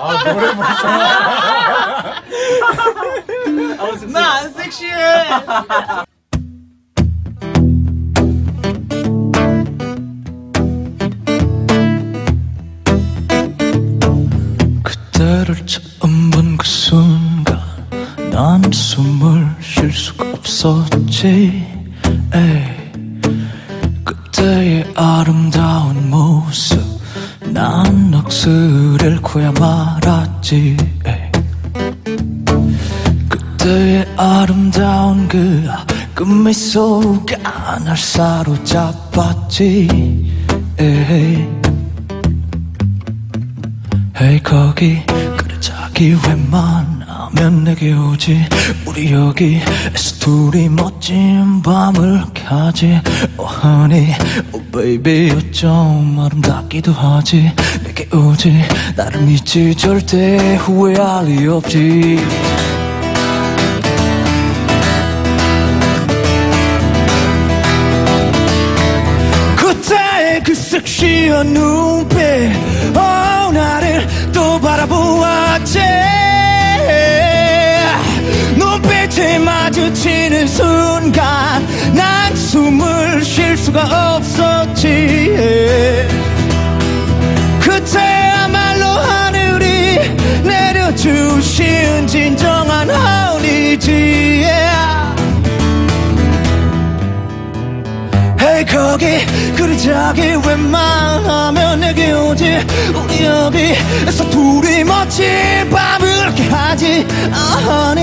아 노래 벌써 나안 섹시해. 그때를 처음 본 그 순간 난 숨을 쉴 수가 없었지 에이. 그때의 아름다운 모습 난 넋을 잃고야 말았지 에이. 그때의 아름다운 그, 그 미소가 날 사로잡았지 에이. 헤이 거기 그래 자기 웬만 하면 내게 오지. 우리 여기에서 둘이 멋진 밤을 가지. Oh honey, oh baby 어쩜 아름답기도 하지. 내게 오지. 나를 믿지 절대 후회할 리 없지. 그때의 그 섹시한 눈빛 어, 나를 또 바라보았지 마주치는 순간 난 숨을 쉴 수가 없었지. 그때야말로 하늘이 내려주신 진정한 하울이지. 헤이 거기 그리 자기 웬만하면 내게 오지. 우리 여기에서 둘이 멋진 밤을 함께 하지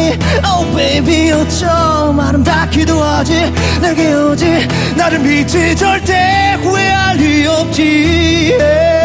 Honey, oh baby 어쩜 아름답기도 하지. 내게 오지. 나를 믿지 절대 후회할 리 없지. Yeah,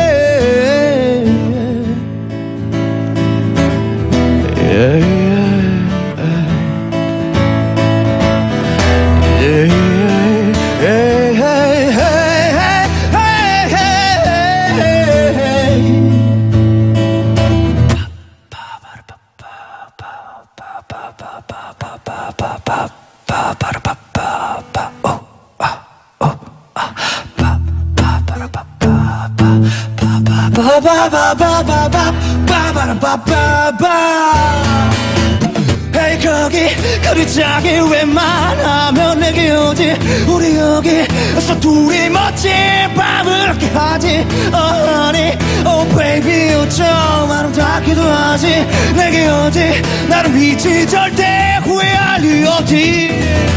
헤이 거기 그리 자기 웬만하면 내게 오지 우리 여기에서 둘이 멋진 밤을 함께 하지 Oh honey, oh baby 어쩜 아름답기도 하지 내게 오지 나를 믿지 절대 후회할 리 없지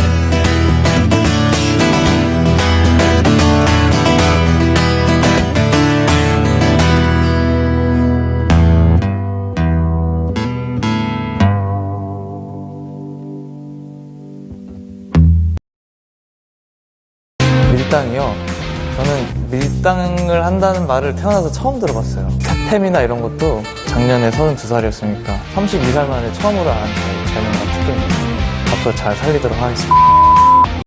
밀당이요. 저는 밀당을 한다는 말을 태어나서 처음 들어봤어요. 사템이나 이런 것도 작년에 32살이었으니까 32살 만에 처음으로 알았어요. 재능과 특기는. 앞으로 잘 살리도록 하겠습니다.